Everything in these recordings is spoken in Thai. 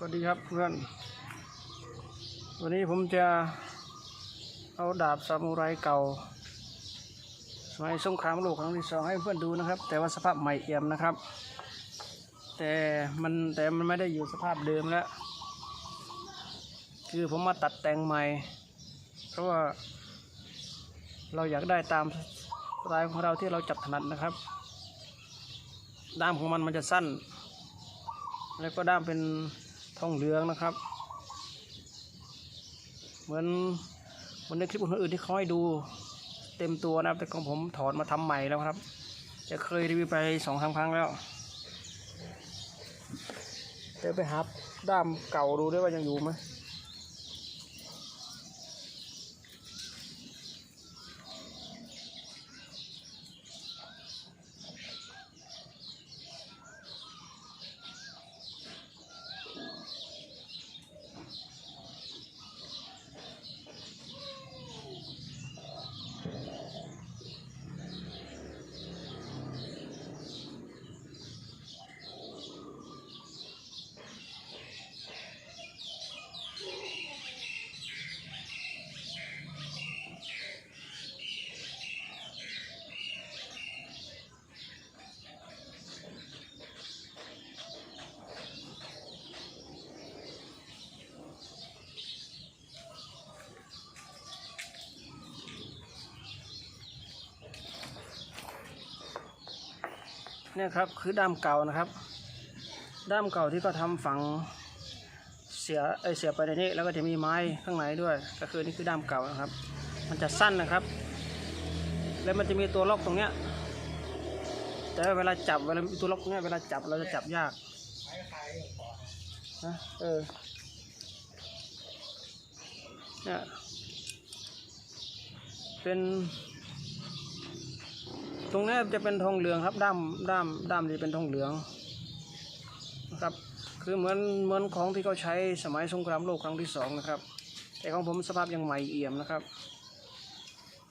สวัสดีครับเพื่อน วันนี้ผมจะเอาดาบซามูไรเก่า สมัยสงครามโลกครั้งที่สองให้เพื่อนดูนะครับ แต่ว่าสภาพใหม่เอี่ยมนะครับ แต่มันแต่มันไม่ได้อยู่สภาพเดิมแล้ว คือผมมาตัดแต่งใหม่ เพราะว่าเราอยากได้ตามสไตล์ของเราที่เราจับถนัดนะครับ ด้ามของมันมันจะสั้น แล้วก็ด้ามเป็น ทองเหลืองนะครับ เหมือนเหมือนในคลิปคนอื่นที่เขาให้ดูเต็มตัวนะครับ แต่ของผมถอดมาทำใหม่แล้วครับ จะเคยรีวิวไปสองสาครั้งแล้วเดี๋ยวไปหาด้ามเก่าดูด้วยว่ายังอยู่ไหม เนี่ยครับคือด้ามเก่านะครับ ด้ามเก่าที่เขาทำฝังเสียไอเสียไปในนี้แล้วก็จะมีไม้ข้างในด้วย ก็คือนี่คือด้ามเก่านะครับ มันจะสั้นนะครับ แล้วมันจะมีตัวล็อกตรงเนี้ยแต่เวลาจับเวลาตัวล็อกตรงเนี้ยเวลาจับเราจะจับยากนะเออเนี่ยเป็น ตรงนี้จะเป็นทองเหลืองครับด้ามด้ามด้ามจะเป็นทองเหลืองนะครับคือเหมือนเหมือนของที่เขาใช้สมัยสงครามโลกครั้งที่สองนะครับ แต่ของผมสภาพยังใหม่เอี่ยมนะครับ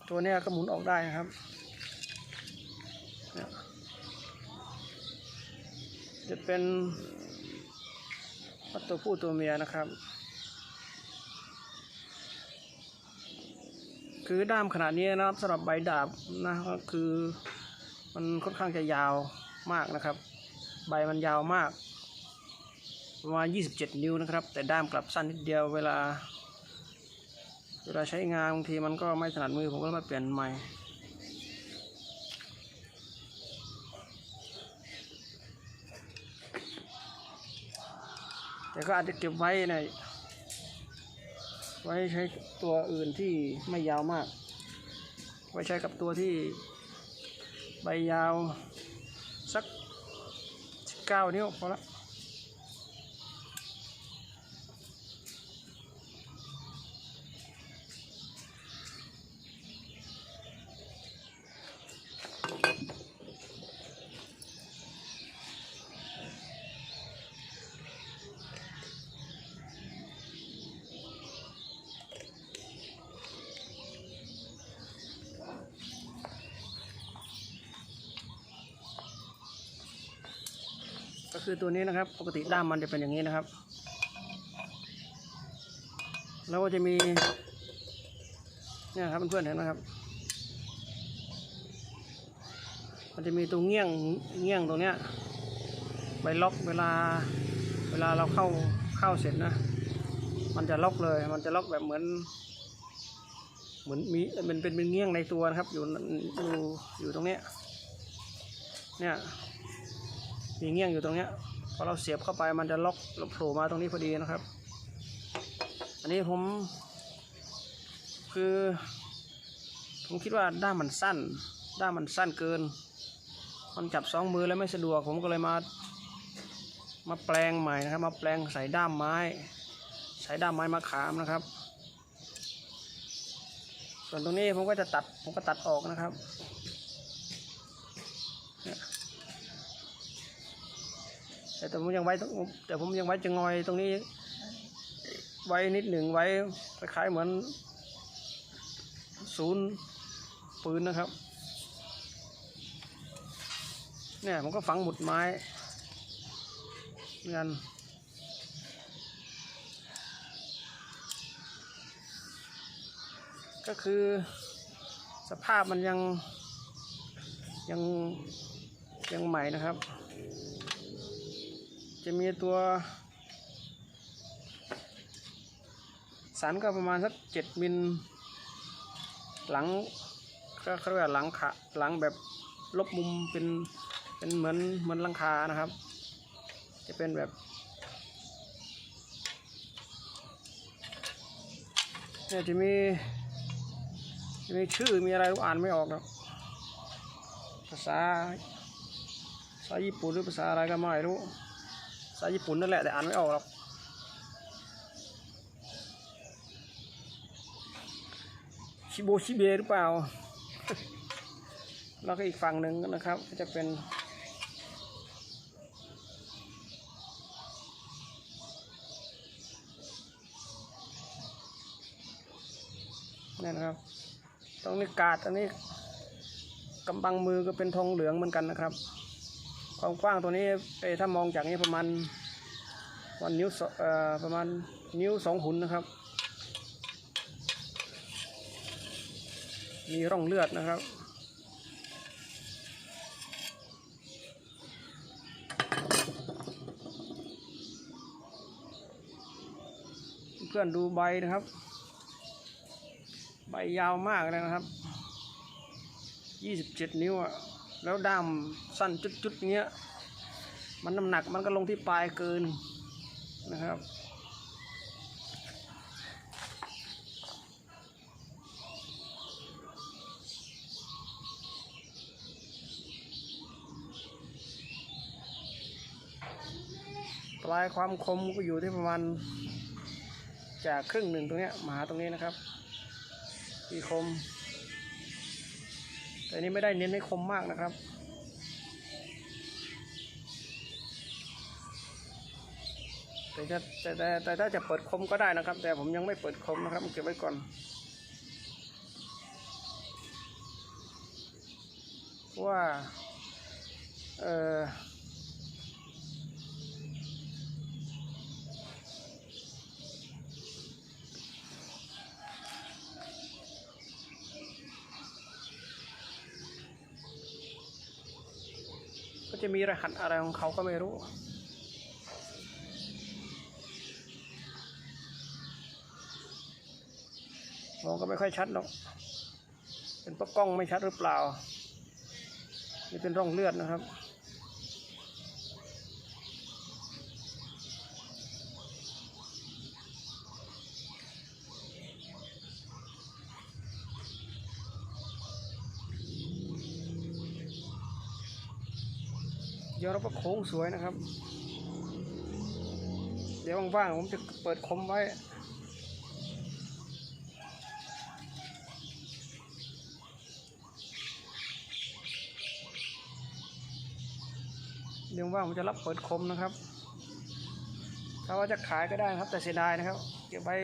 ตัวนี้ก็หมุนออกได้นะครับจะเป็นตัวผู้ตัวเมียนะครับ คือด้ามขนาดนี้นะครับสำหรับใบดาบนะก็คือมันค่อนข้างจะยาวมากนะครับ ใบมันยาวมากประมาณ 27 นิ้วนะครับ แต่ด้ามกลับสั้นนิดเดียวเวลา เวลาใช้งานบางทีมันก็ไม่ถนัดมือผมก็มาเปลี่ยนใหม่แต่ก็อาจจะเก็บไว้ใน ไว้ใช้ตัวอื่นที่ไม่ยาวมาก ไว้ใช้กับตัวที่ใบยาวสักเก้านิ้วพอละ ก็คือตัวนี้นะครับ ปกติด้ามมันจะเป็นอย่างนี้นะครับ แล้วก็จะมีเนี่ยครับเพื่อนๆเห็นไหมครับ มันจะมีตรงเงี้ยงเงี้ยงตรงเนี้ยใบล็อกเวลาเวลาเราเข้าเข้าเสร็จนะ มันจะล็อกเลย มันจะล็อกแบบเหมือน เหมือนมีมันเป็นเป็นเงี้ยงในตัวนะครับ อยู่อยู่อยู่ตรงเนี้ยเนี่ย มีเงี้ยงอยู่ตรงเนี้ยพอเราเสียบเข้าไปมันจะล็อกโผล่มาตรงนี้พอดีนะครับ อันนี้ผม คือ ผมคิดว่าด้ามมันสั้น ด้ามมันสั้นเกิน มันจับสองมือแล้วไม่สะดวก ผมก็เลยมา มาแปลงใหม่นะครับ มาแปลงใส่ด้ามไม้ ใส่ด้ามไม้มะขามนะครับ ส่วนตรงนี้ผมก็จะตัด ผมก็ตัดออกนะครับ แต่ผมยังไว้แต่ผมยังไว้จะงอยตรงนี้ ไว้นิดหนึ่งไว้คล้ายเหมือนศูนย์ปืนนะครับ เนี่ยมันก็ฝังหมุดไม้เงินก็คือสภาพมันยังยังยังใหม่นะครับ จะมีตัวสันก็ประมาณสักเจ็ดมิลหลังก็เขาเรียกหลังขาหลังแบบลบมุมเป็นเป็นเหมือนเหมือนลังคานะครับ จะเป็นแบบเนี่ยจะมีจะมีชื่อมีอะไรรู้อ่านไม่ออกหรอกภาษาภาษาญี่ปุ่นหรือภาษาอะไรก็ไม่รู้ ภาษาญี่ปุ่นนั่นแหละแต่อ่านไม่ออกหรอกชิโบชิเบหรือเปล่า แล้วก็อีกฝั่งหนึ่งนะครับก็จะเป็นนี่นะครับ ตรงนี้กาดอันนี้กำบังมือก็เป็นทองเหลืองเหมือนกันนะครับ ความกว้างตัวนี้เอถ้ามองจากนี้ประมาณวันนิ้วสเอ่อประมาณนิ้วสองหุนนะครับ มีร่องเลือดนะครับเพื่อนดูใบนะครับ ใบยาวมากเลยนะครับ 27 นิ้วอะ แล้วด้ามสั้นจุดๆเงี้ย มันน้ำหนักมันก็ลงที่ปลายเกินนะครับ ปลายความคมก็อยู่ที่ประมาณจากครึ่งหนึ่งตรงเนี้ยมาหาตรงนี้นะครับ ที่คม แต่นี้ไม่ได้เน้นให้คมมากนะครับ แต่จะแต่แต่แต่ถ้าจะเปิดคมก็ได้นะครับ แต่ผมยังไม่เปิดคมนะครับเก็บไว้ก่อนว่า เออ จะมีรหัสอะไรของเขาก็ไม่รู้ มองก็ไม่ค่อยชัดหรอก เป็นประกล้องไม่ชัดหรือเปล่า นี่เป็นร่องเลือดนะครับ เดี๋ยวเราก็โค้งสวยนะครับ เดี๋ยวว่างๆผมจะเปิดคมไว้ เดี๋ยวว่างผมจะรับเปิดคมนะครับ ถ้าว่าจะขายก็ได้นะครับแต่เสียดายนะครับ เก็บไว้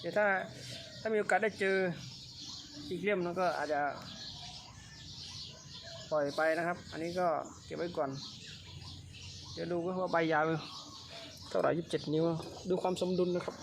เดี๋ยวถ้าถ้ามีโอกาสได้เจออีกเล่มนึงก็อาจจะ ล่อยไปนะครับ อันนี้ก็เก็บไว้ก่อน เดี๋ยวดูว่าใบยาวเท่าไหร่ยี่สิบเจ็ดนิ้ว ดูความสมดุลนะครับ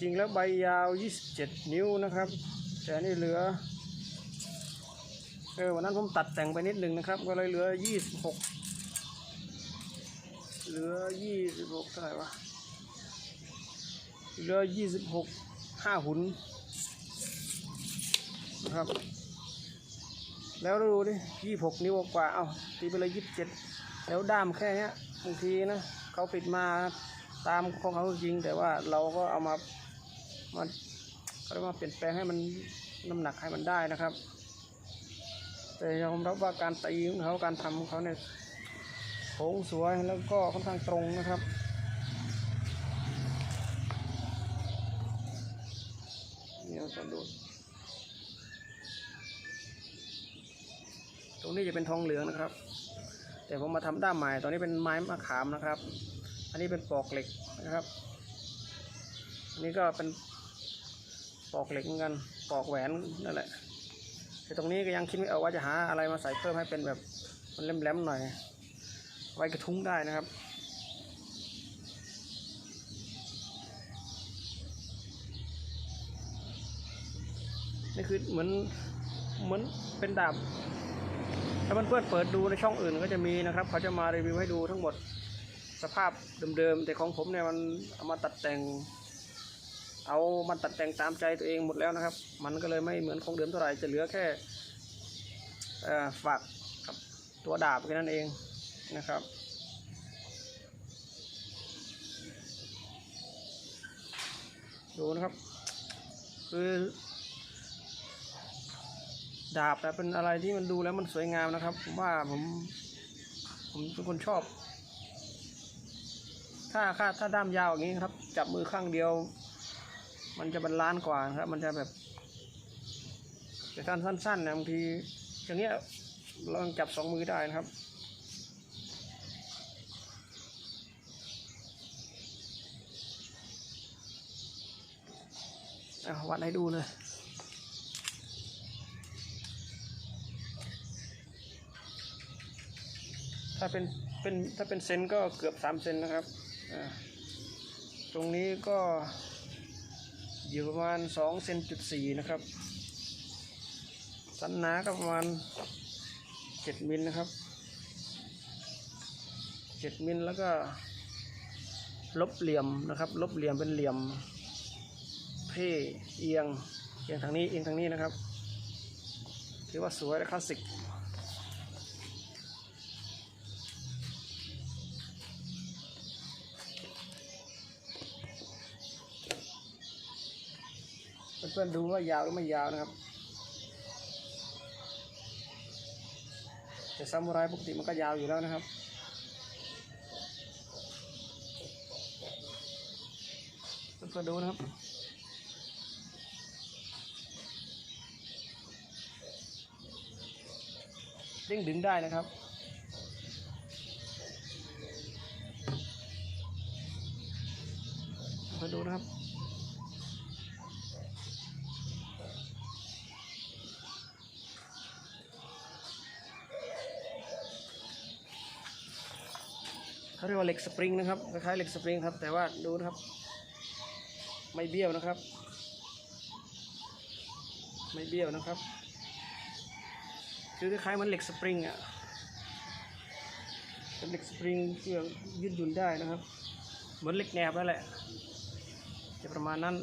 จริงๆแล้วใบยาว 27 นิ้วนะครับ แต่นี่เหลือเออวันนั้นผมตัดแต่งไปนิดหนึ่งนะครับ ก็เลยเหลือ 26 เหลือ 26เท่าไหร่วะเหลือ 26 5 หุนนะครับ แล้วดูดิ26 นิ้วกว่าเอาตีไปเลย 27 แล้วด้ามแค่นี้บางทีนะเขาปิดมาตามของเขาจริง แต่ว่าเราก็เอามา มาก็เรียกว่าเปลี่ยนแปลงให้มันน้ำหนักให้มันได้นะครับ แต่ยอมรับว่าการตีของเขาการทำของเขาเนี่ยโค้งสวยแล้วก็ค่อนข้างตรงนะครับนี่เราจะดูตรงนี้จะเป็นทองเหลืองนะครับ แต่ผมมาทำด้ามใหม่ตอนนี้เป็นไม้มะขามนะครับ อันนี้เป็นปอกเหล็กนะครับ อันนี้ก็เป็น ปอกเหล็กเหมือนกันปอกแหวนนั่นแหละแต่ตรงนี้ก็ยังคิดไม่ออกว่าจะหาอะไรมาใส่เพิ่มให้เป็นแบบมันแหลมๆหน่อย ไว้กระทุ้งได้นะครับนี่คือเหมือนเหมือนเป็นดาบถ้าเพื่อนเปิดดูในช่องอื่นก็จะมีนะครับ เขาจะมารีวิวให้ดูทั้งหมดสภาพเดิมๆแต่ของผมเนี่ยมันเอามาตัดแต่ง เอามันตัดแต่งตามใจตัวเองหมดแล้วนะครับ มันก็เลยไม่เหมือนของเดิมเท่าไหร่จะเหลือแค่ฝักกับตัวดาบแค่นั้นเองนะครับดูนะครับ คือดาบแต่เป็นอะไรที่มันดูแล้วมันสวยงามนะครับผมว่าผมผมเป็นคนชอบ ถ้าถ้าถ้าด้ามยาวอย่างนี้ครับ จับมือข้างเดียว มันจะบรรล้านกว่าครับ มันจะแบบแต่ท่านสั้นๆนะบางทีอย่างเงี้ยเรายังจับสองมือได้นะครับอะวัดให้ดูเลยถ้าเป็นเป็นถ้าเป็นเซนก็เกือบสามเซนนะครับ ตรงนี้ก็ อยู่ประมาณสองเซนจุดสี่นะครับ สันหนาก็ประมาณเจ็ดมิลนะครับเจ็ดมิลแล้วก็ ลบเหลี่ยมนะครับ ลบเหลี่ยมเป็นเหลี่ยมเพ่เอียงเอียงทางนี้เอียงทางนี้นะครับถือว่าสวยและคลาสสิก พื่อนดูว่ายาวหรือไม่ยาวนะครับ แต่ซามูไรปกติมันก็ยาวอยู่แล้วนะครับเพื่อนดูนะครับเด้งดึงได้นะครับเพื่อนดูนะครับ เขาเรียกว่าเหล็กสปริงนะครับคล้ายๆเหล็กสปริงครับ แต่ว่าดูนะครับ ไม่เบี้ยวนะครับ ไม่เบี้ยวนะครับ คือคล้ายๆมันเหล็กสปริงอะเป็นเหล็กสปริงที่ยืดหยุ่นได้นะครับ เหมือนเหล็กแหนบนั่นแหละจะประมาณนั้น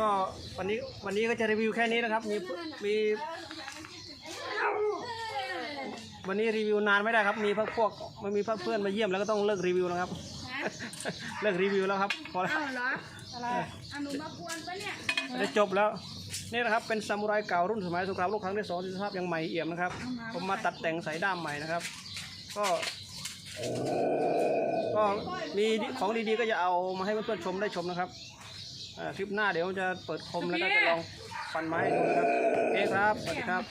ก็วันนี้วันนี้ก็จะรีวิวแค่นี้นะครับ มีมีวันนี้รีวิวนานไม่ได้ครับ มีพวกพวกมันมีเพื่อนมาเยี่ยมแล้วก็ต้องเลิกรีวิวนะครับ เลิกรีวิวแล้วครับพอแล้วอ้าวเหรออะไรอะหนูมากวนปะเนี่ยได้จบแล้วนี่นะครับเป็นซามูไรเก่ารุ่นสมัยสงครามโลกครั้งที่สองที่สภาพยังใหม่เอี่ยมนะครับ ผมมาตัดแต่งใส่ด้ามใหม่นะครับ ก็ก็มีของดีๆก็จะเอามาให้เพื่อนๆชมได้ชมนะครับอ่า คลิปหน้าเดี๋ยวจะเปิดคมแล้วก็จะลองฟันไม้ให้ดูนะครับโอเคครับ สวัสดีครับ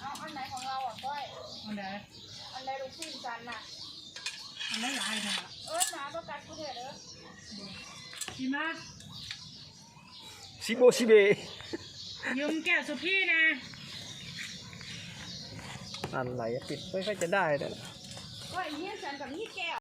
เอาอันไหนของเราอะก้อยอันไหนอันไหนลูกชิ้นจันน่ะอันไหนหลายค่ะเออหมาประกันกูเถอะเด้อชิมาชิโบชิเบยืมแก้วสุพี่นะอะไรอะปิดไม่ค่อยจะได้เลยก้อยเยี่ยนฉันกับนี่แก้ว